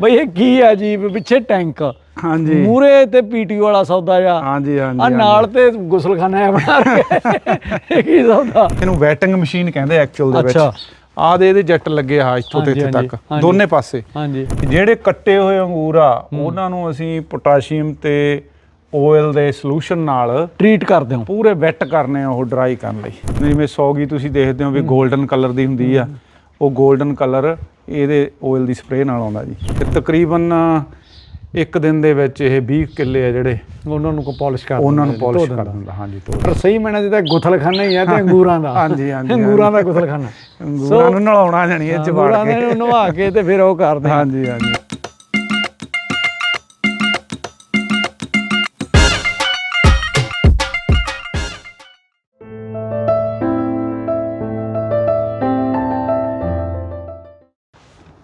ਬਈ ਇਹ ਕੀ ਹੈ ਜੀ ਪਿੱਛੇ ਟੈਂਕ। ਹਾਂਜੀ। ਮੂਰੇ ਤੇ ਪੀਟੀਓ ਵਾਲਾ ਸੌਦਾ ਜਾ ਹਾਂਜੀ ਹਾਂਜੀ ਆ ਨਾਲ ਤੇ ਗੁਸਲਖਾਨਾ ਹੈ ਬਣਾ ਰੱਖਿਆ ਇਹ ਕੀ ਸੌਦਾ? ਇਹਨੂੰ ਵੈਟਿੰਗ ਮਸ਼ੀਨ ਕਹਿੰਦੇ ਐਕਚੁਅਲ ਦੇ ਵਿੱਚ। ਅੱਛਾ। ਆਹ ਦੇ ਇਹਦੇ ਜੱਟ ਲੱਗੇ ਆ ਇੱਥੋਂ ਤੇ ਇੱਥੇ ਤੱਕ। ਦੋਨੇ ਪਾਸੇ। ਹਾਂਜੀ। ਜਿਹੜੇ ਕੱਟੇ ਹੋਏ ਅੰਗੂਰ ਆ ਉਹਨਾਂ ਨੂੰ ਅਸੀਂ ਪੋਟਾਸ਼ੀਅਮ ਤੇ ਆਇਲ ਦੇ ਸੋਲੂਸ਼ਨ ਨਾਲ ਟ੍ਰੀਟ ਕਰਦੇ ਹੋ। ਪੂਰੇ ਵੈਟ ਕਰਨੇ ਆ ਉਹ ਡਰਾਈ ਕਰਨ ਲਈ। ਜਿਵੇਂ ਸੌਗੀ ਤੁਸੀਂ ਦੇਖਦੇ ਹੋ ਵੀ 골ਡਨ ਕਲਰ ਦੀ ਹੁੰਦੀ ਆ। ਉਹ 골ਡਨ ਕਲਰ ਇਹਦੇ ਆਇਲ ਦੀ ਸਪਰੇਅ ਨਾਲ ਆਉਂਦਾ ਜੀ। ਤੇ ਤਕਰੀਬਨ ਇੱਕ ਦਿਨ ਦੇ ਵਿੱਚ ਇਹ 20 ਕਿੱਲੇ ਆ ਜਿਹੜੇ ਉਹਨਾਂ ਨੂੰ ਕੋ ਪਾਲਿਸ਼ ਕਰ ਉਹਨਾਂ ਨੂੰ ਪਾਲਿਸ਼ ਕਰ ਦਿੰਦਾ। ਹਾਂਜੀ ਧੋ ਪਰ ਸਹੀ ਮੈਨਾਂ ਜਿਹਦਾ ਗੁਥਲਖਾਨਾ ਹੀ ਆ ਤੇ ਅੰਗੂਰਾਂ ਦਾ। ਹਾਂਜੀ, ਹਾਂਜੀ, ਅੰਗੂਰਾਂ ਦਾ ਗੁਥਲਖਾਨਾ। ਅੰਗੂਰਾਂ ਨੂੰ ਨਲਾਉਣਾ ਜਾਣੀ ਇਹ ਚ ਵੜ ਅੰਗੂਰਾਂ ਕੇ। ਨਵਾ ਕੇ ਤੇ ਫਿਰ ਉਹ ਕਰਦੇ। ਹਾਂਜੀ ਹਾਂਜੀ।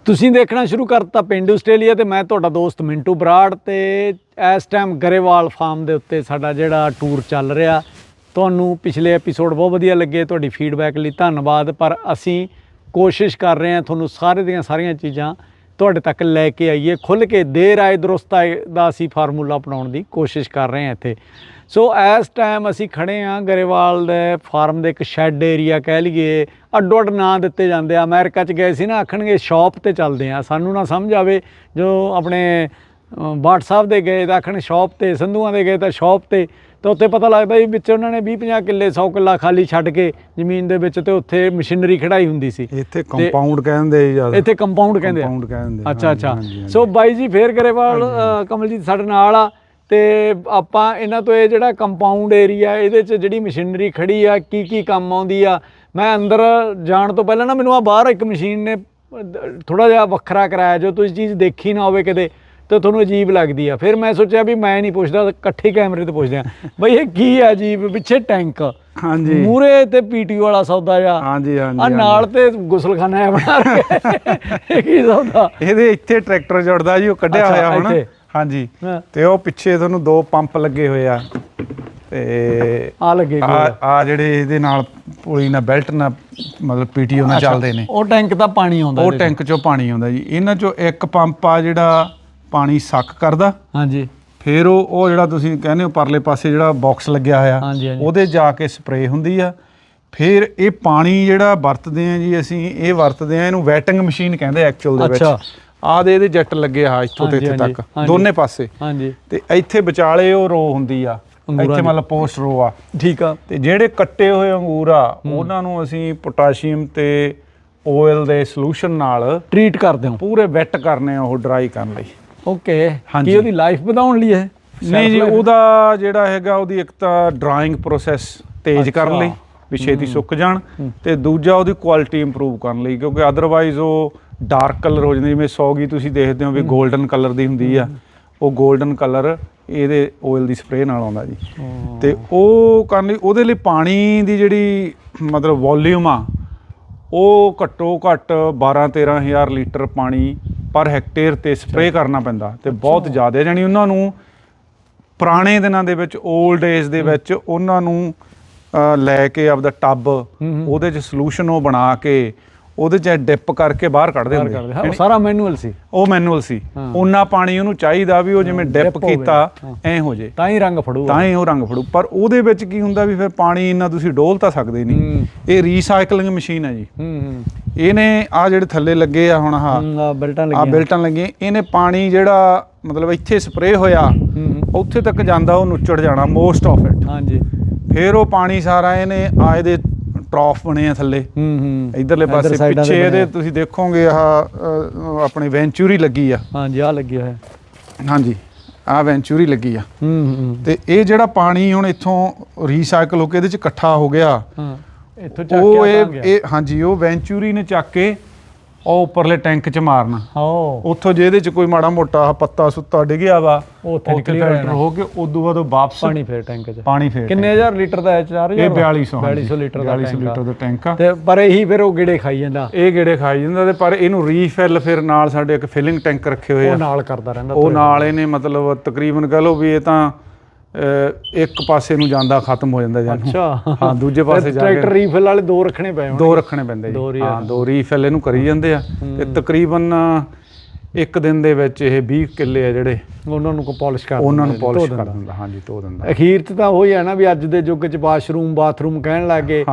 ਤੁਸੀਂ ਦੇਖਣਾ ਸ਼ੁਰੂ ਕਰਤਾ ਪਿੰਡ ਆਸਟ੍ਰੇਲੀਆ ਤੇ ਮੈਂ ਤੁਹਾਡਾ ਦੋਸਤ ਮਿੰਟੂ ਬਰਾੜ ਤੇ ਇਸ ਟਾਈਮ ਗਰੇਵਾਲ ਫਾਰਮ ਦੇ ਉੱਤੇ ਸਾਡਾ ਜਿਹੜਾ ਟੂਰ ਚੱਲ ਰਿਹਾ। ਤੁਹਾਨੂੰ ਪਿਛਲੇ ਐਪੀਸੋਡ ਬਹੁਤ ਵਧੀਆ ਲੱਗੇ, ਤੁਹਾਡੀ ਫੀਡਬੈਕ ਲਈ ਧੰਨਵਾਦ, ਪਰ ਅਸੀਂ ਕੋਸ਼ਿਸ਼ ਕਰ ਰਹੇ ਹਾਂ ਤੁਹਾਨੂੰ ਸਾਰੇ ਦੀਆਂ ਸਾਰੀਆਂ ਚੀਜ਼ਾਂ ਤੁਹਾਡੇ ਤੱਕ ਲੈ ਕੇ ਆਈਏ ਖੁੱਲ ਕੇ ਦੇਰ ਆਏ ਦਰੁਸਤ ਆਏ ਦਾ ਅਸੀਂ ਫਾਰਮੂਲਾ ਅਪਣਾਉਣ ਦੀ ਕੋਸ਼ਿਸ਼ ਕਰ ਰਹੇ ਹਾਂ ਇੱਥੇ। ਸੋ ਇਸ ਟਾਈਮ ਅਸੀਂ ਖੜੇ ਹਾਂ ਗਰੇਵਾਲ ਦੇ ਫਾਰਮ ਦੇ ਇੱਕ ਸ਼ੈੱਡ ਏਰੀਆ ਕਹਿ ਲਈਏ। ਅੱਡੋ ਅੱਡ ਨਾਂ ਦਿੱਤੇ ਜਾਂਦੇ ਆ। ਅਮਰੀਕਾ ਚ ਗਏ ਸੀ ਨਾ ਆਖਣਗੇ ਸ਼ਾਪ ਤੇ ਚੱਲਦੇ ਆ ਸਾਨੂੰ ਨਾ ਸਮਝ ਆਵੇ ਜੋ ਆਪਣੇ ਅਮ, ਬਾਟ ਸਾਹਿਬ ਦੇ ਗਏ ਤਾਂ ਆਖਣ ਸ਼ਾਪ ਤੇ ਸੰਧੂਆਂ ਦੇ ਗਏ ਤਾਂ ਸ਼ਾਪ ਤੇ। ਤਾਂ ਉੱਥੇ ਪਤਾ ਲੱਗਦਾ ਵੀ ਵਿੱਚ ਉਹਨਾਂ ਨੇ 20 50 ਕਿੱਲੇ 100 ਕਿੱਲਾ ਖਾਲੀ ਛੱਡ ਕੇ ਜ਼ਮੀਨ ਦੇ ਵਿੱਚ ਤੇ ਉੱਥੇ ਮਸ਼ੀਨਰੀ ਖੜਾਈ ਹੁੰਦੀ ਸੀ। ਇੱਥੇ ਕੰਪਾਊਂਡ ਕਹਿੰਦੇ ਜੀ ਜ਼ਿਆਦਾ। ਇੱਥੇ ਕੰਪਾਊਂਡ ਕਹਿੰਦੇ ਕੰਪਾਊਂਡ ਕਹਿੰਦੇ ਅੱਛਾ ਅੱਛਾ। ਸੋ ਬਾਈ ਜੀ ਫੇਰ ਗਰੇਵਾਲ ਕਮਲਜੀਤ ਸਾਡੇ ਨਾਲ ਆ ਤੇ ਆਪਾਂ ਇਹਨਾਂ ਤੋਂ ਇਹ ਜਿਹੜਾ ਕੰਪਾਊਂਡ ਏਰੀਆ ਇਹਦੇ 'ਚ ਜਿਹੜੀ ਮਸ਼ੀਨਰੀ ਖੜੀ ਆ ਕੀ ਕੀ ਕੰਮ ਆਉਂਦੀ ਆ? ਮੈਂ ਅੰਦਰ ਜਾਣ ਤੋਂ ਪਹਿਲਾਂ ਨਾ ਮੈਨੂੰ ਆ ਬਾਹਰ ਇੱਕ ਮਸ਼ੀਨ ਨੇ ਥੋੜਾ ਜਿਹਾ ਵੱਖਰਾ ਕਰਾਇਆ ਜੋ ਤੁਸੀਂ ਚੀਜ਼ ਦੇਖੀ ਨਾ ਹੋਵੇ ਕਿਤੇ। ਤੇ ਤੁਹਾਨੂੰ ਅਜੀਬ ਲੱਗਦੀ ਆ। ਫਿਰ ਮੈਂ ਸੋਚਿਆ ਵੀ ਮੈਂ ਨਹੀਂ ਪੁੱਛਦਾ ਇਕੱਠੇ ਕੈਮਰੇ ਤੇ ਪੁੱਛਦੇ ਆ। ਬਈ ਇਹ ਕੀ ਆ ਅਜੀਬ ਪਿੱਛੇ ਟੈਂਕ। ਹਾਂਜੀ। ਮੂਰੇ ਤੇ ਪੀਟੀਓ ਵਾਲਾ ਸੌਦਾ ਜਾ ਹਾਂਜੀ ਹਾਂਜੀ ਆ ਨਾਲ ਤੇ ਗੁਸਲਖਾਨਾ ਹੈ ਬਣਾ ਰੱਖਿਆ ਇਹ ਕੀ ਸੌਦਾ? ਇਹਦੇ ਇੱਥੇ ਟਰੈਕਟਰ ਜੁੜਦਾ ਜੀ ਉਹ ਕੱਢਿਆ ਹੋਇਆ ਹੁਣ। ਹਾਂਜੀ। ਤੇ ਉਹ ਪਿੱਛੇ ਤੁਹਾਨੂੰ ਦੋ ਪੰਪ ਲੱਗੇ ਹੋਏ ਆ। ਤੇ ਆ ਲੱਗੇ ਆ। ਆ ਜਿਹੜੇ ਇਹਦੇ ਨਾਲ ਪੁਲੀ ਨਾਲ ਬੈਲਟ ਨਾਲ ਮਤਲਬ ਪੀਟੀਓ ਨਾਲ ਚੱਲਦੇ ਨੇ। ਉਹ ਟੈਂਕ ਤਾਂ ਪਾਣੀ ਆਉਂਦਾ ਉਹ। ਟੈਂਕ ਚੋਂ ਪਾਣੀ ਆਉਂਦਾ ਜੀ। ਇਹਨਾਂ ਚੋਂ ਇੱਕ ਪੰਪ ਆ ਜਿਹੜਾ ਪਾਣੀ ਸੱਕ ਕਰਦਾ। ਹਾਂਜੀ। ਫਿਰ ਉਹ ਉਹ ਜਿਹੜਾ ਤੁਸੀਂ ਕਹਿੰਦੇ ਹੋ ਪਰਲੇ ਪਾਸੇ ਜਿਹੜਾ ਬਾਕਸ ਲੱਗਿਆ ਹੋਇਆ ਹਾਂਜੀ, ਹਾਂਜੀ। ਉਹਦੇ ਜਾ ਕੇ ਸਪਰੇਅ ਹੁੰਦੀ ਆ। ਫਿਰ ਇਹ ਪਾਣੀ ਜਿਹੜਾ ਵਰਤਦੇ ਆ ਜੀ ਅਸੀਂ ਇਹ ਵਰਤਦੇ ਆ ਇਹਨੂੰ ਵੈਟਿੰਗ ਮਸ਼ੀਨ ਕਹਿੰਦੇ ਐਕਚੁਅਲ ਦੇ ਵਿੱਚ। ਆਹ ਦੇ ਇਹਦੇ ਜੱਟ ਲੱਗੇ ਆ ਇੱਥੋਂ ਤੇ ਹਾਂਜੀ, ਇੱਥੇ ਹਾਂਜੀ, ਤੱਕ। ਹਾਂਜੀ। ਦੋਨੇ ਪਾਸੇ। ਹਾਂਜੀ। ਤੇ ਇੱਥੇ ਵਿਚਾਲੇ ਉਹ ਰੋ ਹੁੰਦੀ ਆ। ਅੰਗੂਰਾਂ ਇੱਥੇ ਦੀ। ਮਤਲਬ ਪੋਸਟ ਰੋ ਆ। ਠੀਕ ਆ। ਤੇ ਜਿਹੜੇ ਕੱਟੇ ਹੋਏ ਅੰਗੂਰ ਆ ਉਹਨਾਂ ਨੂੰ ਅਸੀਂ ਪੋਟਾਸ਼ੀਅਮ ਤੇ ਆਇਲ ਦੇ ਸੋਲੂਸ਼ਨ ਨਾਲ ਟ੍ਰੀਟ ਕਰਦੇ ਹੋ। ਪੂਰੇ ਵੈਟ ਕਰਨੇ ਆ ਉਹ ਡਰਾਈ ਕਰਨ ਲਈ। ਓਕੇ ਹਾਂਜੀ। ਕੀ ਉਹਦੀ ਲਾਈਫ ਵਧਾਉਣ ਲਈ ਹੈ? ਨਹੀਂ ਜੀ ਉਹਦਾ ਜਿਹੜਾ ਹੈਗਾ ਉਹਦੀ ਇੱਕ ਤਾਂ ਡਰਾਇੰਗ ਪ੍ਰੋਸੈਸ ਤੇਜ਼ ਕਰਨ ਅੱਛਾ। ਲਈ ਵੀ ਛੇਤੀ ਸੁੱਕ ਜਾਣ ਤੇ ਦੂਜਾ ਉਹਦੀ ਕੁਆਲਿਟੀ ਇੰਪਰੂਵ ਕਰਨ ਲਈ ਕਿਉਂਕਿ ਅਦਰਵਾਈਜ਼ ਉਹ ਡਾਰਕ ਕਲਰ ਹੋ ਜਾਂਦੀ ਜਿਵੇਂ ਸੌਗੀ ਤੁਸੀਂ ਦੇਖਦੇ ਹੋ ਵੀ 골ਡਨ ਕਲਰ ਦੀ ਹੁੰਦੀ ਆ ਉਹ 골ਡਨ ਕਲਰ ਇਹਦੇ ਆਇਲ ਦੀ ਸਪਰੇਅ ਨਾਲ ਆਉਂਦਾ ਜੀ। ਤੇ ਉਹ ਕਰਨ ਲਈ ਉਹਦੇ ਲਈ ਪਾਣੀ ਦੀ ਜਿਹੜੀ ਮਤਲਬ ਵੋਲਿਊਮ ਆ ਉਹ ਘੱਟੋ ਘੱਟ 12 13000 ਲੀਟਰ ਪਾਣੀ ਪਰ ਹੈਕਟੇਅਰ ਤੇ ਸਪਰੇਅ ਕਰਨਾ ਪੈਂਦਾ ਤੇ ਬਹੁਤ ਜ਼ਿਆਦਾ ਜਾਨੀ ਉਹਨਾਂ ਨੂੰ ਪੁਰਾਣੇ ਦਿਨਾਂ ਦੇ ਵਿੱਚ 올ਡ ਏਜ ਦੇ ਵਿੱਚ ਉਹਨਾਂ ਨੂੰ ਲੈ ਕੇ ਆਪਦਾ ਟੱਬ ਉਹਦੇ 'ਚ ਸੋਲੂਸ਼ਨ ਉਹ ਬਣਾ ਕੇ ਉਹਦੇ 'ਚ ਡਿਪ ਕਰਕੇ ਬਾਹਰ ਕੱਢਦੇ ਬਾਹਰ ਹੁੰਦੇ ਕਰਦੇ ਹਾਂ, ਉਹ ਸਾਰਾ ਮੈਨੂਅਲ ਸੀ। ਉਹ ਮੈਨੂਅਲ ਸੀ। ਹਾਂ। ਉਹਨਾਂ ਪਾਣੀ ਉਹਨੂੰ ਚਾਹੀਦਾ ਵੀ ਉਹ ਜਿਵੇਂ ਡਿਪ ਹੋਵੇ। ਕੀਤਾ। ਐ ਹੋ ਜੇ। ਤਾਂ ਹੀ ਰੰਗ ਫੜੂਗਾ। ਤਾਂ ਹੀ ਉਹ ਰੰਗ ਫੜੂ। ਪਰ ਉਹਦੇ ਵਿੱਚ ਕੀ ਹੁੰਦਾ ਵੀ ਫਿਰ ਪਾਣੀ ਇੰਨਾ ਤੁਸੀਂ ਡੋਲ ਤਾਂ ਸਕਦੇ ਨਹੀਂ। ਹੂੰ। ਇਹ ਰੀਸਾਈਕਲਿੰਗ ਮਸ਼ੀਨ ਹੈ ਜੀ। ਹੂੰ ਹੂੰ। ਇਹਨੇ ਆ ਜਿਹੜੇ ਥੱਲੇ ਲੱਗੇ ਆ ਹੁਣ ਆਹ ਹੂੰ, ਆਹ ਬੈਲਟਾਂ ਆ ਲੱਗੀਆਂ। ਬਿਲਟਾਂ ਲੱਗੀਆਂ। ਇਹਨੇ ਪਾਣੀ ਜਿਹੜਾ ਮਤਲਬ ਇੱਥੇ ਸਪਰੇਅ ਹੋਇਆ ਹੂੰ ਹੂੰ, ਉੱਥੇ ਤੱਕ ਜਾਂਦਾ ਉਹ ਨੁੱਚੜ ਜਾਣਾ ਮੋਸਟ ਆਫ ਇਟ ਹਾਂਜੀ। ਫਿਰ ਉਹ ਪਾਣੀ ਸਾਰਾ ਇਹਨੇ ਆ ਇਹਦੇ ਟਰੌਫ ਬਣੇ ਆ ਥੱਲੇ। ਹੂੰ ਹੂੰ। ਇਧਰਲੇ ਇੱਧਰ ਪਾਸੇ ਪਿੱਛੇ ਇਹਦੇ। ਤੁਸੀਂ ਦੇਖੋਗੇ ਆਹ ਆਪਣੀ ਵੈਂਚੂਰੀ ਲੱਗੀ ਆ। ਹਾਂਜੀ ਆ ਲੱਗਿਆ ਹੋਇਆ ਹਾਂਜੀ ਆ ਵੈਂਚੂਰੀ ਲੱਗੀ ਆ। ਹੂੰ ਹੂੰ। ਤੇ ਇਹ ਜਿਹੜਾ ਪਾਣੀ ਹੁਣ ਇੱਥੋਂ ਰੀਸਾਈਕਲ ਹੋ ਕੇ ਇਹਦੇ ਚ ਇਕੱਠਾ ਹੋ ਗਿਆ ਹਾਂ ਇੱਥੋਂ ਚੱਕ ਉਹ ਕੇ ਗਿਆ ਇਹ ਹਾਂਜੀ ਉਹ ਵੈਂਚੂਰੀ ਨੇ ਚੱਕ ਕੇ ਉਹ ਉੱਪਰਲੇ ਟੈਂਕ ਚ ਮਾਰਨਾ। ਹੋ। ਉੱਥੋਂ ਜੇ ਇਹਦੇ ਚ ਕੋਈ ਮਾੜਾ ਮੋਟਾ ਆਹ ਪੱਤਾ ਸੁੱਤਾ ਡਿੱਗਿਆ ਵਾ ਉੱਥੇ ਨਿਕਲੀ ਹੋ ਫਿਲਟਰ ਜਾਣਾ। ਹੋ ਕੇ ਉਦੋਂ ਬਾਅਦ ਉਹ ਵਾਪਸ ਪਾਣੀ ਫੇਰ ਟੈਂਕ 'ਚ। ਪਾਣੀ ਫੇਰ ਕਿੰਨੇ ਹਜ਼ਾਰ ਲੀਟਰ ਦਾ ਹੈ 4000 ਇਹ 4200 4200 ਲੀਟਰ ਦਾ 4200 ਲੀਟਰ ਦਾ ਟੈਂਕ ਆ। ਤੇ ਪਰ ਇਹੀ ਫਿਰ ਉਹ ਗਿੜੇ ਖਾਈ ਜਾਂਦਾ। ਇਹ ਗੇੜੇ ਖਾਈ ਜਾਂਦਾ ਤੇ ਪਰ ਇਹਨੂੰ ਰੀਫਿਲ ਫਿਰ ਨਾਲ ਸਾਡੇ ਇੱਕ ਫਿਲਿੰਗ ਟੈਂਕ ਰੱਖੇ ਹੋਏ ਉਹ ਆ ਨਾਲ ਕਰਦਾ ਰਹਿੰਦਾ ਉਹ ਨਾਲ ਇਹਨੇ ਮਤਲਬ ਤਕਰੀਬਨ ਕਹ ਲਓ ਵੀ ਇਹ ਤਾਂ ਇੱਕ ਪਾਸੇ ਨੂੰ ਜਾਂਦਾ ਖਤਮ ਹੋ ਜਾਂਦਾ ਜਾਨੂੰ। ਅੱਛਾ। ਹਾਂ ਦੂਜੇ ਪਾਸੇ ਜਾ ਟਰੈਕਟਰ ਕੇ ਰੀਫਿਲ ਵਾਲੇ ਦੋ ਰੱਖਣੇ ਪਏ ਦੋ ਰੱਖਣੇ ਪੈਂਦੇ ਜੀ। ਹਾਂ ਦੋ ਰੀਫਿਲ ਇਹਨੂੰ ਕਰੀ ਜਾਂਦੇ ਆ। ਤੇ ਤਕਰੀਬਨ ਇੱਕ ਦਿਨ ਦੇ ਵਿੱਚ ਇਹ 20 ਕਿੱਲੇ ਆ ਜਿਹੜੇ ਉਹਨਾਂ ਨੂੰ ਕੋ ਪਾਲਿਸ਼ ਕਰ ਉਹਨਾਂ ਨੂੰ ਪਾਲਿਸ਼ ਕਰ ਦਿੰਦਾ। ਹਾਂਜੀ ਧੋ ਦਿੰਦਾ ਅਖੀਰ 'ਚ ਤਾਂ ਉਹੀ ਹੈ ਨਾ ਵੀ ਅੱਜ ਦੇ ਯੁੱਗ 'ਚ ਵਾਸ਼ਰੂਮ ਬਾਥਰੂਮ ਕਹਿਣ ਲੱਗੇ।